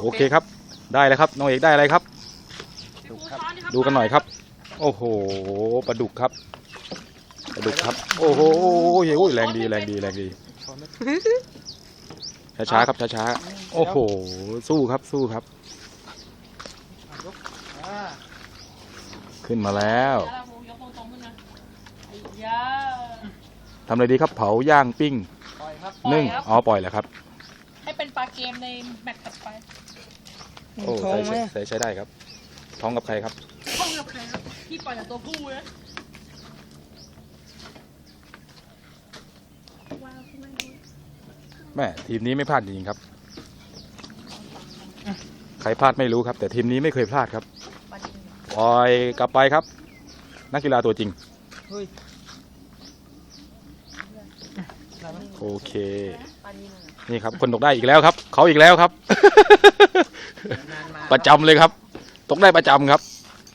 โอเคครับ ได้แล้วครับน้องเอกได้อะไรครับดูครับ ดูกันหน่อยครับ โอ้โหปลาดุกครับปลาดุกครับ โอ้โหโอ้ยแรงดีแรงดีแรงดีช้อนไม่ช้าๆครับช้าๆโอ้โห สู้ครับสู้ครับอะยกอ่าขึ้นมาแล้วแล้วเรายกตรงๆขึ้นมาไอ้ยาทำอะไรดีครับเผาย่างปิ้งปล่อยครับนึ่งปล่อยครับอ๋อปล่อยแล้วครับให้ เป็นปลาเกมในแมตช์ถัดไปโอ้ท้องไหมใส่ใช้ใช้ได้ครับ ท้องกับใครครับห้องกับใครครับพี่ปล่อยจากตัวผู้นะแม่ทีมนี้ไม่พลาดจริงๆครับ ใครพลาดไม่รู้ครับ แต่ทีมนี้ไม่เคยพลาดครับปลาจริงปล่อยกลับไปครับ นักกีฬาตัวจริง เฮ้ยได้ไหม โอเคปลาจริงนี่ครับ คนตกได้อีกแล้วครับ เขาอีกแล้วครับนานมาประจำเลยครับ ตกได้ประจำครับ